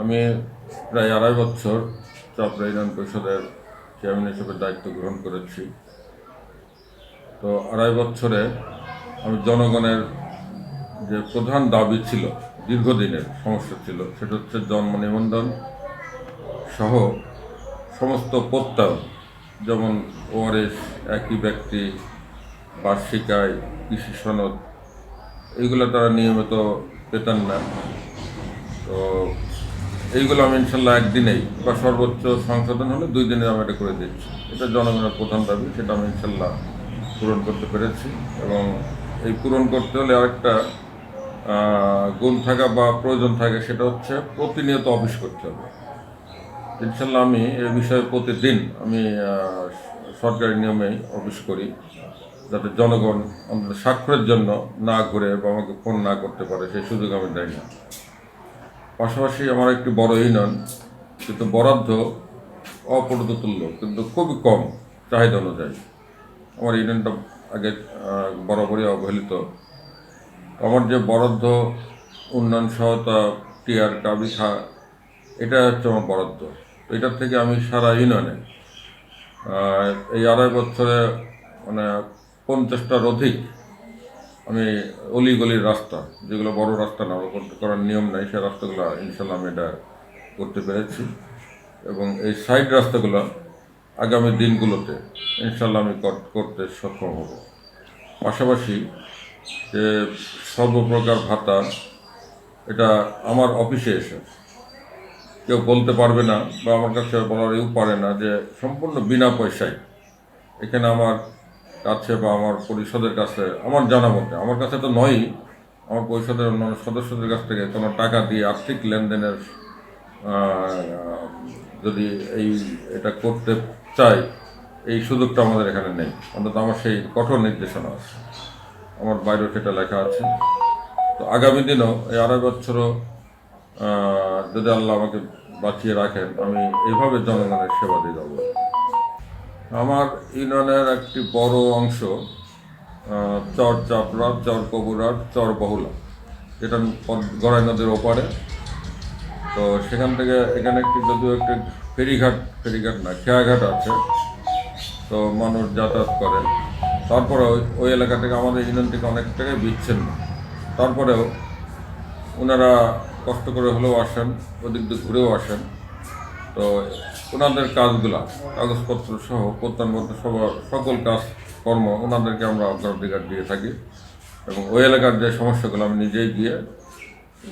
আমি প্রায় আড়াই বছর চপড়া ইউনিয়ন পরিষদের চেয়ারম্যান হিসেবে দায়িত্ব গ্রহণ করেছি। তো আড়াই বছরে আমি জনগণের যে প্রধান দাবি ছিল, দীর্ঘদিনের সমস্যা ছিল, সেটা হচ্ছে জন্ম নিবন্ধন সহ সমস্ত প্রত্যয়ন যেমন ওআরএস, একই ব্যক্তি, বার্ষিক আয়, কৃষি সনদ এইগুলো তারা নিয়মিত পেতেন না। তো এইগুলো আমি ইনশাল্লাহ একদিনেই বা সর্বোচ্চ সংশোধন হলে দুই দিনে আমি এটা করে দিচ্ছি। এটা জনগণের প্রধান দাবি, সেটা আমি ইনশাল্লাহ পূরণ করতে পেরেছি এবং এই পূরণ করতে হলে আরেকটা গুণ থাকা বা প্রয়োজন থাকে সেটা হচ্ছে প্রতিনিয়ত অফিস করতে হবে। ইনশাল্লাহ আমি এ বিষয়ে প্রতিদিন আমি সরকারি নিয়মেই অফিস করি যাতে জনগণ আমাদের স্বাক্ষরের জন্য না ঘুরে বা আমাকে ফোন না করতে পারে, সেই সুযোগ আমি দেয় না। পাশাপাশি আমার একটি বড় ইউনিয়ন কিন্তু বরাদ্দ অপ্রতুল্য কিন্তু খুবই কম চাহিদা অনুযায়ী। আমার ইউনিয়নটা আগে বরাবরই অবহেলিত। আমার যে বরাদ্দ, উন্নয়ন সহায়তা টিআর কাবিখা এটা হচ্ছে আমার বরাদ্দ। এটার থেকে আমি সারা ইউনিয়নে এই আড়াই বছরে মানে পঞ্চাশটার অধিক আমি অলিগলির রাস্তা, যেগুলো বড় রাস্তা না করার নিয়ম নাই সেই রাস্তাগুলো ইনশাল্লাহ আমি এটা করতে পেরেছি। এবং এই সাইড রাস্তাগুলো আগামী দিনগুলোতে ইনশাল্লাহ আমি কর- করতে সক্ষম হব। পাশাপাশি যে সর্বপ্রকার ভাতা, এটা আমার অফিসে এসে কেউ বলতে পারবে না বা আমার কাছে বলারও পারে না যে সম্পূর্ণ বিনা পয়সায় এখানে আমার কাছে বা আমার পরিষদের কাছে, আমার জানা মতে, আমার কাছে তো নয়ই, আমার পরিষদের অন্যান্য সদস্যদের কাছ থেকে কোনো টাকা দিয়ে আর্থিক লেনদেনের যদি এই, এটা করতে চাই, এই সুযোগটা আমাদের এখানে নেই। অন্তত আমার সেই কঠোর নির্দেশনা আছে। আমার বাইরেও সেটা লেখা আছে। তো আগামী দিনও এই আড়াই বছরও যদি আল্লাহ আমাকে বাঁচিয়ে রাখেন, আমি এইভাবে জনগণের সেবা দিয়ে যাব। আমার ইউনিয়নের একটি বড় অংশ চর চাপড়া চর কবুরাট চর বহুলা। যেটা গড়াই নদীর ওপারে। তো সেখান থেকে এখানে একটি যদিও একটি ফেরিঘাট ফেরিঘাট না, খেয়াঘাট আছে। তো মানুষ যাতায়াত করে। তারপরে ওই- এলাকা থেকে আমাদের ইউনিয়ন থেকে অনেক টাকায় বিচ্ছিন্ন। তারপরেও ওনারা কষ্ট করে হলেও আসেন, ওদিক দিয়ে ঘুরেও আসেন। তো ওনাদের কাজগুলা, কাগজপত্র সহ প্রত্যানবদ্ধ সবার সকল কাজ, কর্ম ওনাদেরকে আমরা অগ্রাধিকার দিয়ে থাকি। এবং ওই এলাকার যে সমস্যাগুলো আমি নিজেই গিয়ে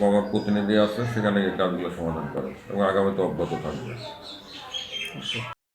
আমার প্রতিনিধি আছে, সেখানে গিয়ে কাজগুলো সমাধান করে এবং আগামীতে অব্যাহত থাকবে।